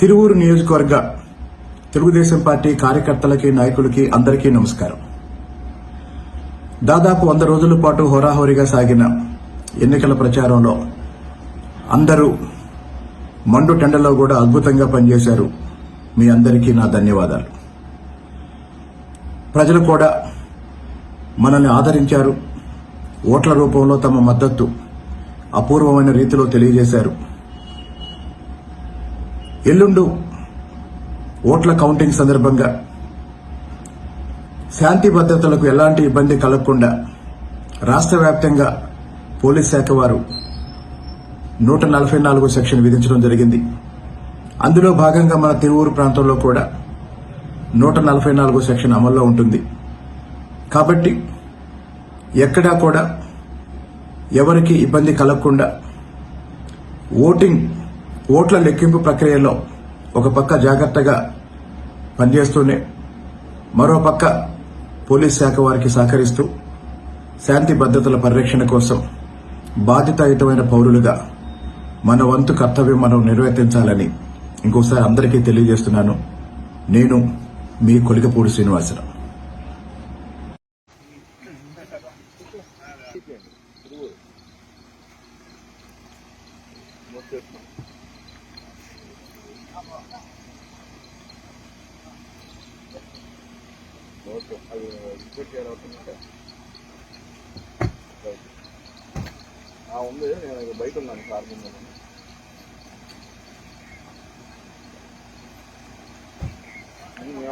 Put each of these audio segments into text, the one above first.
తిరువూరు నియోజకవర్గ తెలుగుదేశం పార్టీ కార్యకర్తలకి నాయకులకి అందరికీ నమస్కారం. దాదాపు వంద రోజుల పాటు హోరాహోరీగా సాగిన ఎన్నికల ప్రచారంలో అందరూ మండు టెండలో కూడా అద్భుతంగా పనిచేశారు. మీ అందరికీ నా ధన్యవాదాలు. ప్రజలు కూడా మనల్ని ఆదరించారు. ఓట్ల రూపంలో తమ మద్దతు అపూర్వమైన రీతిలో తెలియజేశారు. ఎల్లుండు ఓట్ల కౌంటింగ్ సందర్భంగా శాంతి భద్రతలకు ఎలాంటి ఇబ్బంది కలగకుండా రాష్ట్ర వ్యాప్తంగా పోలీస్ శాఖ వారు నూట నలభై నాలుగు సెక్షన్ విధించడం జరిగింది. అందులో భాగంగా మన తిరువూరు ప్రాంతంలో కూడా నూట నలభై నాలుగు సెక్షన్ అమల్లో ఉంటుంది. కాబట్టి ఎక్కడా కూడా ఎవరికి ఇబ్బంది కలగకుండా ఓటింగ్ ఓట్ల లెక్కింపు ప్రక్రియలో ఒక పక్క జాగ్రత్తగా పనిచేస్తూనే మరో పక్క పోలీస్ శాఖ వారికి సహకరిస్తూ శాంతి భద్రతల పరిరక్షణ కోసం బాధ్యతాయుతమైన పౌరులుగా మన వంతు కర్తవ్యం మనం నిర్వర్తించాలని ఇంకోసారి అందరికీ తెలియజేస్తున్నాను. నేను మీ కొలికపూడి శ్రీనివాసరావు. ఓకే ஓகே அது ரிப்போர்ட் யார் ஓகேங்க நான் வந்து எனக்கு பைக் ஒன்று நான் சார்ஜ் பண்ணேன் நீங்கள்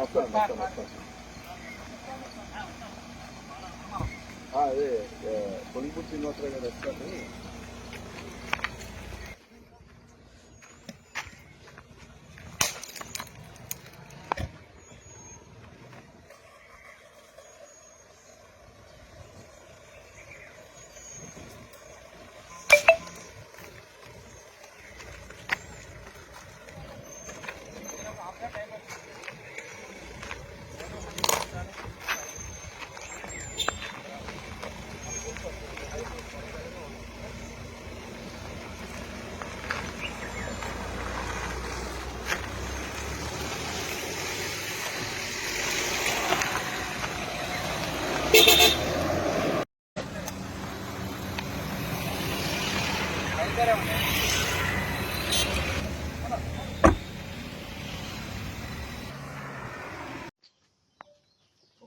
ஆ அது தொழில்புத்தி மாத்திரை ரெஸ்டாரண்ட் you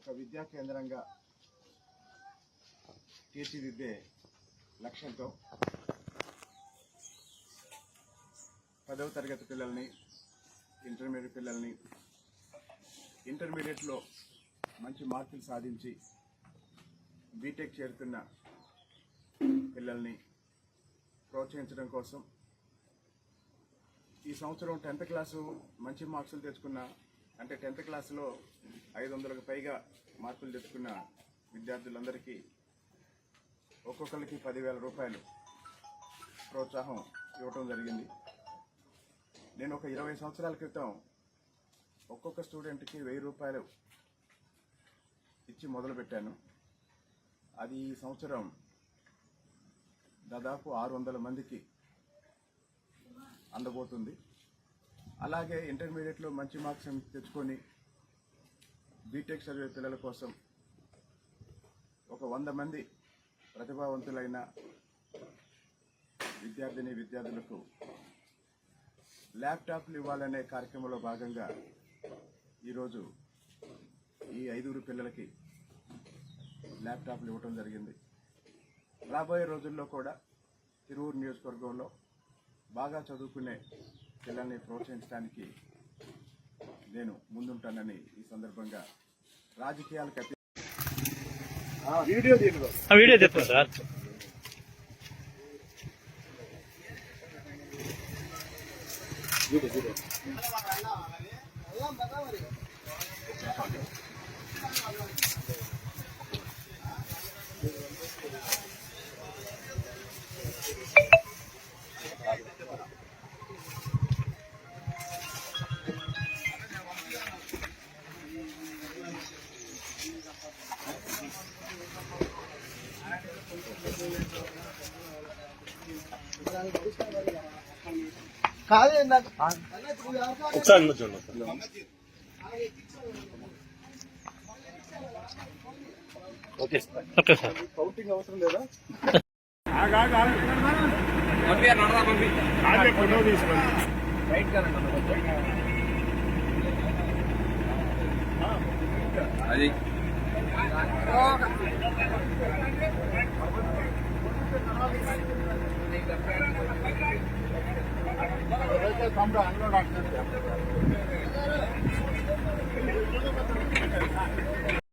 ఒక విద్యా కేంద్రంగా తీర్చిదిద్దే లక్ష్యంతో పదవ తరగతి పిల్లల్ని ఇంటర్మీడియట్ పిల్లల్ని ఇంటర్మీడియట్లో మంచి మార్కులు సాధించి బీటెక్ చేరుతున్న పిల్లల్ని ప్రోత్సహించడం కోసం ఈ సంవత్సరం టెన్త్ క్లాసు మంచి మార్క్సులు తెచ్చుకున్న అంటే టెన్త్ క్లాసులో ఐదు వందలకు పైగా మార్కులు తెచ్చుకున్న విద్యార్థులందరికీ ఒక్కొక్కరికి పదివేల రూపాయలు ప్రోత్సాహం ఇవ్వటం జరిగింది. నేను ఒక ఇరవై సంవత్సరాల క్రితం ఒక్కొక్క స్టూడెంట్కి వెయ్యి రూపాయలు ఇచ్చి మొదలుపెట్టాను. అది ఈ సంవత్సరం దాదాపు ఆరు వందల మందికి అందబోతుంది. అలాగే ఇంటర్మీడియట్లో మంచి మార్క్స్ తెచ్చుకొని బీటెక్ చదివే పిల్లల కోసం ఒక వంద మంది ప్రతిభావంతులైన విద్యార్థిని విద్యార్థులకు ల్యాప్టాప్లు ఇవ్వాలనే కార్యక్రమంలో భాగంగా ఈరోజు ఈ ఐదుగురు పిల్లలకి ల్యాప్టాప్లు ఇవ్వటం జరిగింది. రాబోయే రోజుల్లో కూడా తిరువూరు నియోజకవర్గంలో బాగా చదువుకునే పిల్లల్ని ప్రోత్సహించడానికి నేను ముందుంటానని ఈ సందర్భంగా రాజకీయాలకు అతి వీడియో వీడియో సార్. కాదు ఓకే సార్ ఓకే అవసరం లేదా ఆగా ఆగా పంపి నడదా పంపి ఆగే ఫోటో తీసుకోండి అది আমরা